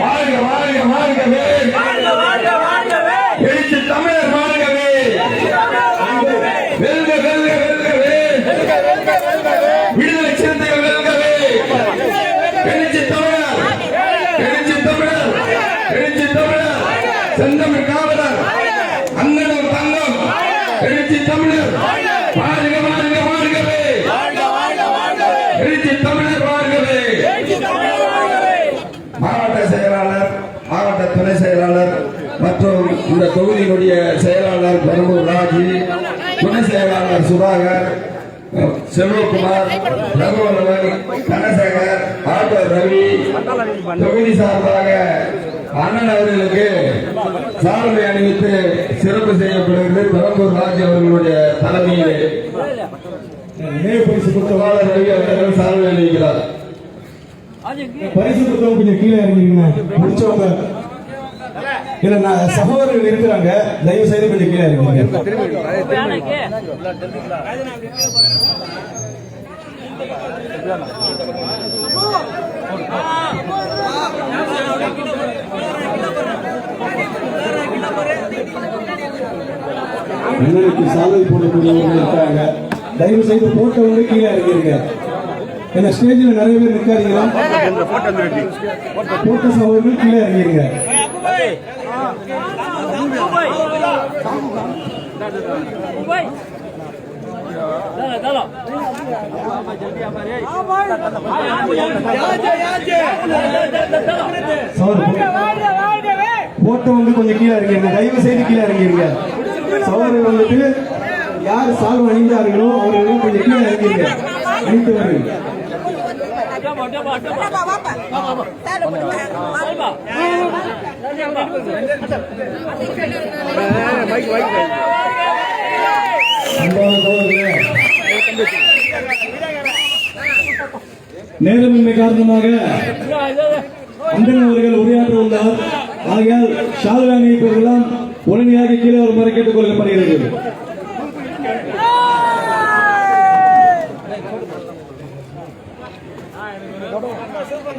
வாழ்க வாழ்க வாழ்கவே வாழ்க வாழ்க வாழ்கவே எழுச்சி தமிழர் வாழ்கவே வெல்க வெல்க வெல்கவே. விடுதலை சிறுத்தைகள் வெல்கவே. எழுச்சி தமிழர். எழுச்சி தமிழர். எழுச்சி தமிழர். செந்தமிழ் காவலர். அண்ணனும் தங்கம். எழுச்சி தமிழர். வாழ்க வாழ்க வாழ்கவே எழுச்சி தமிழர் வாழ்கவே மாவட்ட செயலாளர் மாவட்ட துணை செயலாளர் மற்றும் இந்த தொகுதியினுடைய செயலாளர் பெரம்பூர் ராஜி துணை செயலாளர் சுதாகர் செல்வகுமார் ரகுவரவன் தனசேகர் ஆட்டோ ரவி தொகுதி சார்பாக அண்ணன் அவர்களுக்கு சால்வை அணிவித்து சிறப்பு செய்யப்படுகிறது பெரம்பூர் ராஜ் அவர்களுடைய தலைமையிலே. நினைவு பரிசு கொடுத்தவாளர் ரவி அவர்கள் சால்வை அணிவிக்கிறார். பரிசு கொடுத்தவங்க கொஞ்சம் கீழே இறங்கிருங்க. முடிச்சவங்க இல்ல நான் சகோதரர்கள் இருக்கிறாங்க. தயவு செய்து கொஞ்சம் கீழே அண்ணனுக்கு சாலை போடக்கூடியவர்கள் இருக்காங்க. தயவு செய்து போட்டவங்க கீழே இறங்கிருங்க. ஏன்னா ஸ்டேஜில் நிறைய பேர் நிற்காதீங்களா போட்ட சகோதரர்கள் கீழே இறங்கிருங்க. சகோதரர் போட்டவங்க கொஞ்சம் கீழே இறங்கிருங்க. தயவு செய்து கீழே இறங்கிருங்க. வந்துட்டு யார் சால்வ் அணிந்தார்களோ அவர்கள் கொஞ்சம் கீழே இறங்கிருங்க. அன்பான சகோதரர்களே, நேரமின்மை காரணமாக அந்தன் அவர்கள் உரையாற்ற உள்ளார். ஆகையால் ஷால்வானி இப்போதெல்லாம் உடனடியாக கீழே வருமாறு கேட்டுக் கொள்ளப்படுகிறது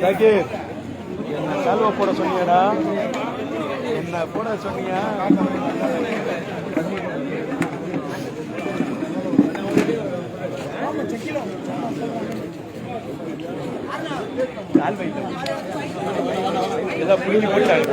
ஜாக்கி என்ன சால்வா போட சொன்னியாடா என்ன போட சொன்னியா ஏதோ புள்ளி போட்டாங்க